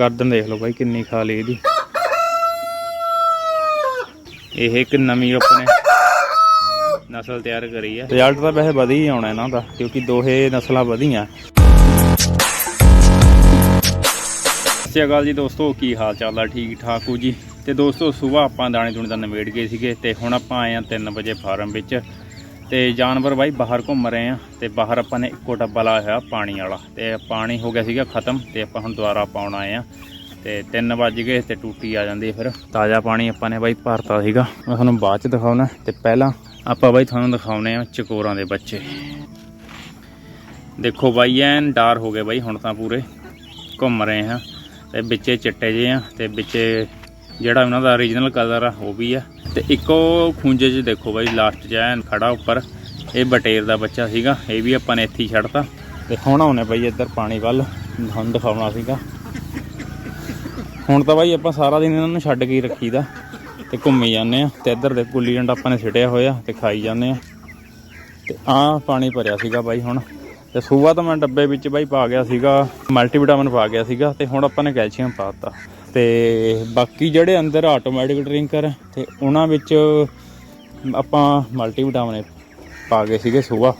ਗਰਦਨ ਦੇਖ ਲਓ ਬਾਈ ਕਿੰਨੀ ਖਾ ਲਈ ਇਹਦੀ। ਇਹ ਇੱਕ ਨਵੀਂ ਆਪਣੇ ਨਸਲ ਤਿਆਰ ਕਰੀ ਹੈ ਰਿਜ਼ਲਟ ਤਾਂ ਵੈਸੇ ਵਧੀਆ ਹੀ ਆਉਣਾ ਇਹਨਾਂ ਦਾ ਕਿਉਂਕਿ ਦੋਹੇ ਨਸਲਾਂ ਵਧੀਆਂ। ਸਤਿ ਅਕਾਲ ਜੀ ਦੋਸਤੋ ਕੀ ਹਾਲ ਚਾਲ ਆ? ਠੀਕ ਠਾਕ ਹੋ ਜੀ? ਤੇ ਦੋਸਤੋ ਸਵੇਰ ਆਪਾਂ ਦਾਣੇ ਦੂਣੇ ਦਾ ਨਿਬੇੜ ਗਏ ਸੀਗੇ ਤੇ ਹੁਣ ਆਪਾਂ ਆਏ ਆ 3 ਵਜੇ ਫਾਰਮ ਵਿੱਚ। ਤੇ ਜਾਨਵਰ ਬਾਈ ਬਾਹਰ ਘੁੰਮ ਰਹੇ ਆ ਤੇ ਬਾਹਰ ਆਪਾਂ ਨੇ ਇੱਕੋ ਡੱਬਾ ਲਾਇਆ ਹੋਇਆ ਪਾਣੀ ਵਾਲਾ ਤੇ ਪਾਣੀ ਹੋ ਗਿਆ ਸੀਗਾ ਖਤਮ ਤੇ ਆਪਾਂ ਹੁਣ ਦੁਬਾਰਾ ਪਾਉਣ ਆਏ ਆ ਤੇ 3 ਵੱਜ ਗਏ ਤੇ ਟੂਟੀ ਆ ਜਾਂਦੀ ਫਿਰ। ਤਾਜ਼ਾ ਪਾਣੀ ਆਪਾਂ ਨੇ ਬਾਈ ਭਰਤਾ ਸੀਗਾ। ਮੈਂ ਤੁਹਾਨੂੰ ਬਾਅਦ ਚ ਦਿਖਾਉਣਾ ਤੇ ਪਹਿਲਾਂ ਆਪਾਂ ਬਾਈ ਤੁਹਾਨੂੰ ਦਿਖਾਉਣੇ ਆ ਚਕੋਰਾਂ ਦੇ ਬੱਚੇ। ਦੇਖੋ ਬਾਈ, ਐਨ ਡਾਰ ਹੋ ਗਏ ਬਾਈ ਹੁਣ ਤਾਂ ਪੂਰੇ। ਘੁੰਮ ਰਹੇ ਹਾਂ ਤੇ ਵਿੱਚੇ ਚਿੱਟੇ ਜਿਹੇ ਆ ਤੇ ਵਿੱਚੇ ਜਿਹੜਾ ਉਹਨਾਂ ਦਾ origignal ਕਲਰ ਆ ਉਹ ਵੀ ਆ। ਤੇ ਇੱਕੋ ਖੁੰਝੇ 'ਚ ਦੇਖੋ ਬਾਈ ਲਾਸਟ 'ਚ ਐਨ ਖੜਾ ਉੱਪਰ। ਇਹ ਬਟੇਰ ਦਾ ਬੱਚਾ ਸੀਗਾ, ਇਹ ਵੀ ਆਪਾਂ ਨੇ ਇੱਥੇ ਹੀ ਛੱਡਤਾ। ਤੇ ਹੁਣ ਆਉਣੇ ਬਾਈ ਇੱਧਰ ਪਾਣੀ ਵੱਲ ਤੁਹਾਨੂੰ ਦਿਖਾਉਣਾ ਸੀਗਾ। ਹੁਣ ਤਾਂ ਬਾਈ ਆਪਾਂ ਸਾਰਾ ਦਿਨ ਇਹਨਾਂ ਨੂੰ ਛੱਡ ਕੇ ਹੀ ਰੱਖੀਦਾ। ਤੇ ਘੁੰਮੀ ਜਾਂਦੇ ਆ, ਤੇ ਇੱਧਰ ਦੇ ਗੁੱਲੀ ਡੰਡਾ ਆਪਾਂ ਨੇ ਸਿੱਟਿਆ ਹੋਇਆ ਤੇ ਖਾਈ ਜਾਂਦੇ ਆ। ਤੇ ਆਹ ਪਾਣੀ ਭਰਿਆ ਸੀਗਾ ਬਾਈ ਹੁਣ। ਤੇ ਸੂਬਾ ਤਾਂ ਮੈਂ ਡੱਬੇ ਵਿੱਚ ਬਾਈ ਪਾ ਗਿਆ ਸੀਗਾ, ਮਲਟੀਵਿਟਾਮਿਨ ਪਾ ਗਿਆ ਸੀਗਾ, ਤੇ ਹੁਣ ਆਪਾਂ ਨੇ ਕੈਲਸ਼ੀਅਮ ਪਾਤਾ ਤੇ ਬਾਕੀ ਜਿਹੜੇ ਅੰਦਰ ਆਟੋਮੈਟਿਕ ਡਰਿੰਕਰ ਤੇ ਉਹਨਾਂ ਵਿੱਚ ਆਪਾਂ ਮਲਟੀਵਿਟਾਮਿਨ ਪਾ ਗਏ ਸੀਗੇ ਸੂਬਾ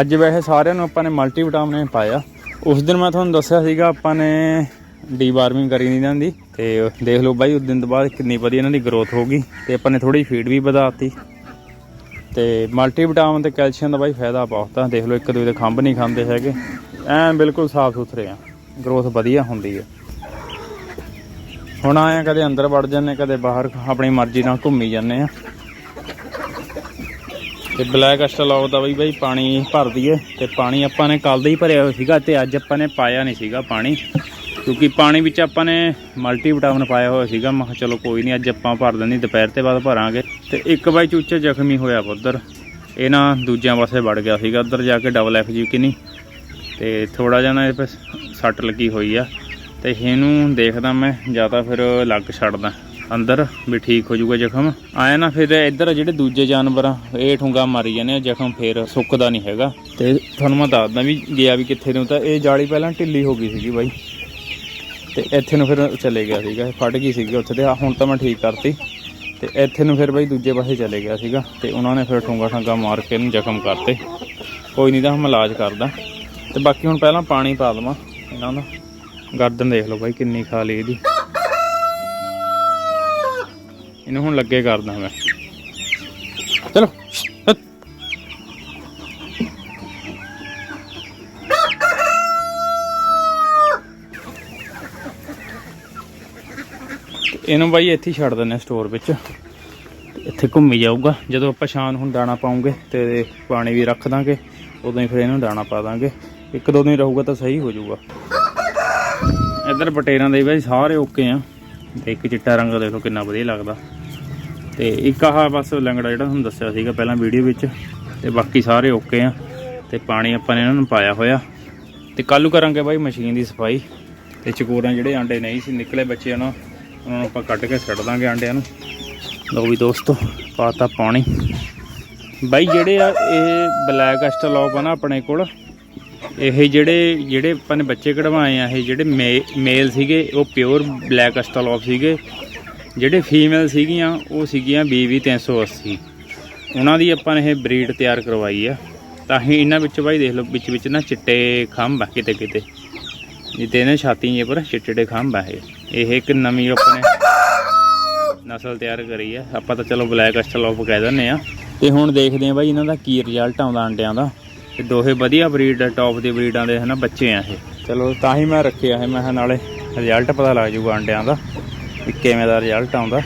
ਅੱਜ ਵੈਸੇ ਸਾਰਿਆਂ ਨੂੰ ਆਪਾਂ ਨੇ ਮਲਟੀਵਿਟਾਮਿਨ ਪਾਇਆ। ਉਸ ਦਿਨ ਮੈਂ ਤੁਹਾਨੂੰ ਦੱਸਿਆ ਸੀਗਾ, ਆਪਾਂ ਨੇ ਡੀ ਵਾਰਮਿੰਗ ਕਰੀ ਨਹੀਂ ਇਹਨਾਂ ਦੀ ਤੇ ਦੇਖ ਲਓ ਬਾਈ, ਉਸ ਦਿਨ ਤੋਂ ਬਾਅਦ ਕਿੰਨੀ ਵਧੀਆ ਇਹਨਾਂ ਦੀ ਗਰੋਥ ਹੋ ਗਈ। ਤੇ ਆਪਾਂ ਨੇ ਥੋੜੀ ਫੀਡ ਵੀ ਵਧਾਤੀ ਤੇ ਮਲਟੀਵਿਟਾਮਿਨ ਤੇ ਕੈਲਸ਼ੀਅਮ ਦਾ ਬਾਈ ਫਾਇਦਾ ਬਹੁਤ ਆ। ਦੇਖ ਲਓ ਇੱਕ ਦੂਜੇ ਦੇ ਖੰਭ ਨਹੀਂ ਖਾਂਦੇ ਹੈਗੇ। ਐਨ ਬਿਲਕੁਲ ਸਾਫ਼ ਸੁਥਰੇ ਆ। ਗਰੋਥ ਵਧੀਆ ਹੁੰਦੀ ਹੈ ਹੁਣ ਆਇਆ ਕਦੇ ਅੰਦਰ ਵੜ ਜਾਂਦੇ, ਕਦੇ ਬਾਹਰ, ਆਪਣੀ ਮਰਜ਼ੀ ਨਾਲ ਘੁੰਮੀ ਜਾਂਦੇ ਆ। ਤੇ ਬਲੈਕ ਅਸਟਲੋਗ ਦਾ ਵੀ ਬਾਈ ਪਾਣੀ ਭਰ ਦਈਏ, ਤੇ ਪਾਣੀ ਆਪਾਂ ਨੇ ਕੱਲ ਦਾ ਹੀ ਭਰਿਆ ਹੋਇਆ ਸੀਗਾ, ਤੇ ਅੱਜ ਆਪਾਂ ਨੇ ਪਾਇਆ ਨਹੀਂ ਸੀਗਾ ਪਾਣੀ। ਕਿਉਂਕਿ ਪਾਣੀ ਵਿੱਚ ਆਪਾਂ ਨੇ ਮਲਟੀ ਮਲਟੀਵਿਟਾਮਿਨ ਪਾਇਆ ਹੋਇਆ ਸੀਗਾ, ਮੈਂ ਕਿਹਾ ਚਲੋ ਕੋਈ ਨਹੀਂ, ਅੱਜ ਆਪਾਂ ਭਰ ਦਿੰਦੇ, ਦੁਪਹਿਰ ਤੇ ਬਾਅਦ ਭਰਾਂਗੇ। ਤੇ ਇੱਕ ਬਾਈ ਚੂਚੇ ਜ਼ਖਮੀ ਹੋਇਆ ਵਾ ਉੱਧਰ। ਇਹ ਨਾ ਦੂਜਿਆਂ ਪਾਸੇ ਵੜ ਗਿਆ ਸੀਗਾ, ਉੱਧਰ ਜਾ ਕੇ ਡਬਲ ਐਫ ਜੀ ਕਿ ਨਹੀਂ ਤੇ ਥੋੜਾ ਜਿਹਾ ਨਾ ਇਹ ਪੇ ਸੱਟ ਲੱਗੀ ਹੋਈ ਆ। ਤੇ ਇਹਨੂੰ ਦੇਖਦਾ ਮੈਂ, ਜਾਂ ਤਾਂ ਫਿਰ ਲੱਗ ਛੱਡਦਾ। ਅੰਦਰ ਵੀ ਠੀਕ ਹੋ ਜਾਊਗਾ ਜ਼ਖਮ। ਆਇਆ ਨਾ ਫਿਰ ਇੱਧਰ ਜਿਹੜੇ ਦੂਜੇ ਜਾਨਵਰ ਆ, ਇਹ ਠੁੰਗਾ ਮਾਰੀ ਜਾਂਦੇ ਆ, ਜ਼ਖਮ ਫਿਰ ਸੁੱਕਦਾ ਨਹੀਂ ਹੈਗਾ। ਤੇ ਤੁਹਾਨੂੰ ਮੈਂ ਦੱਸਦਾ ਵੀ ਗਿਆ ਵੀ ਕਿੱਥੇ ਨੂੰ, ਤਾਂ ਇਹ ਜਾਲੀ ਪਹਿਲਾਂ ਢਿੱਲੀ ਹੋ ਗਈ ਸੀਗੀ ਬਾਈ। ਤੇ ਇੱਥੇ ਨੂੰ ਫਿਰ ਚਲੇ ਗਿਆ ਸੀਗਾ, ਇਹ ਫਟ ਗਈ ਸੀਗੀ ਉੱਥੇ ਤੇ ਆਹ ਹੁਣ ਤਾਂ ਮੈਂ ਠੀਕ ਕਰਤੀ। ਤੇ ਇੱਥੇ ਨੂੰ ਫਿਰ ਬਾਈ ਦੂਜੇ ਪਾਸੇ ਚਲੇ ਗਿਆ ਸੀਗਾ, ਤੇ ਉਹਨਾਂ ਨੇ ਫਿਰ ਠੁੰਗਾ ਠੰਗਾ ਮਾਰ ਕੇ ਇਹਨੂੰ ਜ਼ਖਮ ਕਰਤੇ। ਕੋਈ ਨਹੀਂ ਤਾਂ ਹਮ ਇਲਾਜ ਕਰਦਾ। ਤੇ ਬਾਕੀ ਹੁਣ ਪਹਿਲਾਂ ਪਾਣੀ ਪਾ ਦਵਾਂ, ਇਹਨਾਂ ਦਾ ਗਰਦਨ ਦੇਖ ਲਓ ਬਾਈ ਕਿੰਨੀ ਖਾ ਲਈ ਇਹਦੀ। ਇਹਨੂੰ ਹੁਣ ਲੱਗੇ ਕਰਦਾ ਮੈਂ। ਚਲੋ ਇਹਨੂੰ ਬਾਈ ਇੱਥੇ ਛੱਡ ਦਿੰਦੇ ਸਟੋਰ ਵਿੱਚ। ਇੱਥੇ ਘੁੰਮੀ ਜਾਊਗਾ। ਜਦੋਂ ਆਪਾਂ ਸ਼ਾਮ ਹੁਣ ਦਾਣਾ ਪਾਉਂਗੇ ਤੇ ਪਾਣੀ ਵੀ ਰੱਖ ਦਾਂਗੇ, ਉਦੋਂ ਹੀ ਫਿਰ ਇਹਨੂੰ ਦਾਣਾ ਪਾ ਦਾਂਗੇ। ਇੱਕ ਦੋ ਦਿਨ ਰਹੂਗਾ ਤਾਂ ਸਹੀ ਹੋ ਜਾਊਗਾ। ਇੱਧਰ ਬਟੇਰਾਂ ਦੇ ਵੀ ਸਾਰੇ ਓਕੇ ਆ। ਤੇ ਇੱਕ ਚਿੱਟਾ ਰੰਗ ਦੇਖੋ ਕਿੰਨਾ ਵਧੀਆ ਲੱਗਦਾ। ਤੇ ਇੱਕ ਆਹ ਬਸ ਲੰਗੜਾ ਜਿਹੜਾ ਤੁਹਾਨੂੰ ਦੱਸਿਆ ਸੀਗਾ ਪਹਿਲਾਂ ਵੀਡੀਓ ਵਿੱਚ। ਤੇ ਬਾਕੀ ਸਾਰੇ ਓਕੇ ਆ। ਤੇ ਪਾਣੀ ਆਪਾਂ ਨੇ ਇਹਨਾਂ ਨੂੰ ਪਾਇਆ ਹੋਇਆ। ਤੇ ਕੱਲ੍ਹ ਕਰਾਂਗੇ ਬਾਈ ਮਸ਼ੀਨ ਦੀ ਸਫ਼ਾਈ। ਤੇ ਚਕੋਰਾਂ ਜਿਹੜੇ ਆਂਡੇ ਨਹੀਂ ਸੀ, ਨਿਕਲੇ ਬੱਚੇ ਨਾ, ਉਹਨਾਂ ਨੂੰ ਆਪਾਂ ਕੱਢ ਕੇ ਛੱਡ ਦਾਂਗੇ ਆਂਡਿਆਂ ਨੂੰ। ਲਓ ਵੀ ਦੋਸਤੋ, ਪਾਤਾ ਪਾਣੀ। ਬਾਈ ਜਿਹੜੇ ਆ, ਇਹ ਬਲੈਕ ਐਸਟਲੋਪ ਆ ਨਾ ਆਪਣੇ ਕੋਲ ਇਹ ਜਿਹੜੇ ਜਿਹੜੇ ਆਪਾਂ ਨੇ ਬੱਚੇ ਕਢਵਾਏ ਆ, ਇਹ ਜਿਹੜੇ ਮੇਲ ਸੀਗੇ, ਉਹ ਪਿਓਰ ਬਲੈਕ ਐਸਟਲੋਪ ਸੀਗੇ। ਜਿਹੜੇ ਫੀਮੇਲ ਸੀਗੀਆਂ, ਉਹ ਸੀਗੀਆਂ BB 380 ਉਹਨਾਂ ਦੀ ਆਪਾਂ ਨੇ ਇਹ ਬਰੀਡ ਤਿਆਰ ਕਰਵਾਈ ਆ। ਤਾਂ ਹੀ ਇਹਨਾਂ ਵਿੱਚ ਬਾਈ ਦੇਖ ਲਓ, ਵਿੱਚ ਵਿੱਚ ਨਾ ਚਿੱਟੇ ਖੰਭ ਆ ਕਿਤੇ ਕਿਤੇ। ਜਿੱਤੇ ਨੇ ਛਾਤੀ ਜੇ ਪਰ ਚਿੱਟੇ ਚਿੱਟੇ ਖੰਭ ਆ ਇਹ। ਇੱਕ ਨਵੀਂ ਆਪਣੇ ਨਸਲ ਤਿਆਰ ਕਰੀ ਆ। ਆਪਾਂ ਤਾਂ ਚਲੋ ਬਲੈਕ ਐਸਟਲੋਪ ਕਹਿ ਦਿੰਦੇ ਆ। ਤੇ ਹੁਣ ਦੇਖਦੇ ਆ ਬਾਈ ਇਹਨਾਂ ਦਾ ਕੀ ਰਿਜ਼ਲਟ ਆਉਂਦਾ ਅੰਡਿਆਂ ਦਾ। ਤੇ ਦੋਹੇ ਵਧੀਆ ਬਰੀਡ ਟੌਪ ਦੀ ਬਰੀਡਾਂ ਦੇ ਹਨਾ, ਬੱਚੇ ਆ ਇਹ। ਚਲੋ, ਤਾਂ ਹੀ ਮੈਂ ਰੱਖਿਆ ਹੈ ਮੈਂ ਕਿਹਾ ਨਾਲੇ ਰਿਜ਼ਲਟ ਪਤਾ ਲੱਗ ਜਾਊਗਾ ਅੰਡਿਆਂ ਦਾ ਵੀ ਕਿਵੇਂ ਦਾ ਰਿਜ਼ਲਟ ਆਉਂਦਾ।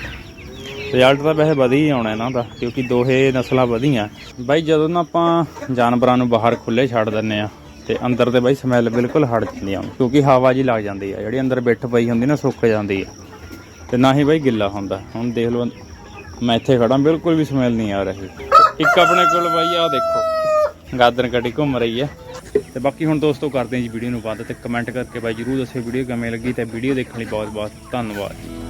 ਰਿਜ਼ਲਟ ਤਾਂ ਵੈਸੇ ਵਧੀਆ ਹੀ ਆਉਣਾ ਇਹਨਾਂ ਦਾ, ਕਿਉਂਕਿ ਦੋਹੇ ਨਸਲਾਂ ਵਧੀਆਂ। ਬਾਈ, ਜਦੋਂ ਨਾ ਆਪਾਂ ਜਾਨਵਰਾਂ ਨੂੰ ਬਾਹਰ ਖੁੱਲੇ ਛੱਡ ਦਿੰਨੇ ਆ ਤੇ ਅੰਦਰ ਤੇ ਬਾਈ ਸਮੈਲ ਬਿਲਕੁਲ ਹਟ ਜਾਂਦੀ ਆ। ਕਿਉਂਕਿ ਹਵਾ ਜੀ ਲੱਗ ਜਾਂਦੀ ਆ, ਜਿਹੜੀ ਅੰਦਰ ਬਿੱਠ ਪਈ ਹੁੰਦੀ ਨਾ, ਸੁੱਕ ਜਾਂਦੀ ਆ। ਤੇ ਨਾ ਹੀ ਬਾਈ ਗਿੱਲਾ ਹੁੰਦਾ। ਹੁਣ ਦੇਖ ਲਓ, ਮੈਂ ਇੱਥੇ ਖੜਾ ਬਿਲਕੁਲ ਵੀ ਸਮੈਲ ਨਹੀਂ ਆ ਰਹੀ। ਇੱਕ ਆਪਣੇ ਕੋਲ ਬਾਈ ਆ ਦੇਖੋ। ਗਾਦਨ ਗੱਡੀ ਘੁੰਮ ਰਹੀ ਹੈ। ਤੇ ਬਾਕੀ ਹੁਣ ਦੋਸਤੋ ਕਰਦੇ ਹਾਂ ਜੀ ਵੀਡੀਓ ਨੂੰ ਵੱਧ ਤੇ ਕਮੈਂਟ ਕਰਕੇ ਬਾਈ ਜਰੂਰ ਦੱਸਿਓ ਵੀਡੀਓ ਕਿਵੇਂ ਲੱਗੀ ਤੇ ਵੀਡੀਓ ਦੇਖਣ ਲਈ ਬਹੁਤ ਬਹੁਤ ਧੰਨਵਾਦ ਜੀ।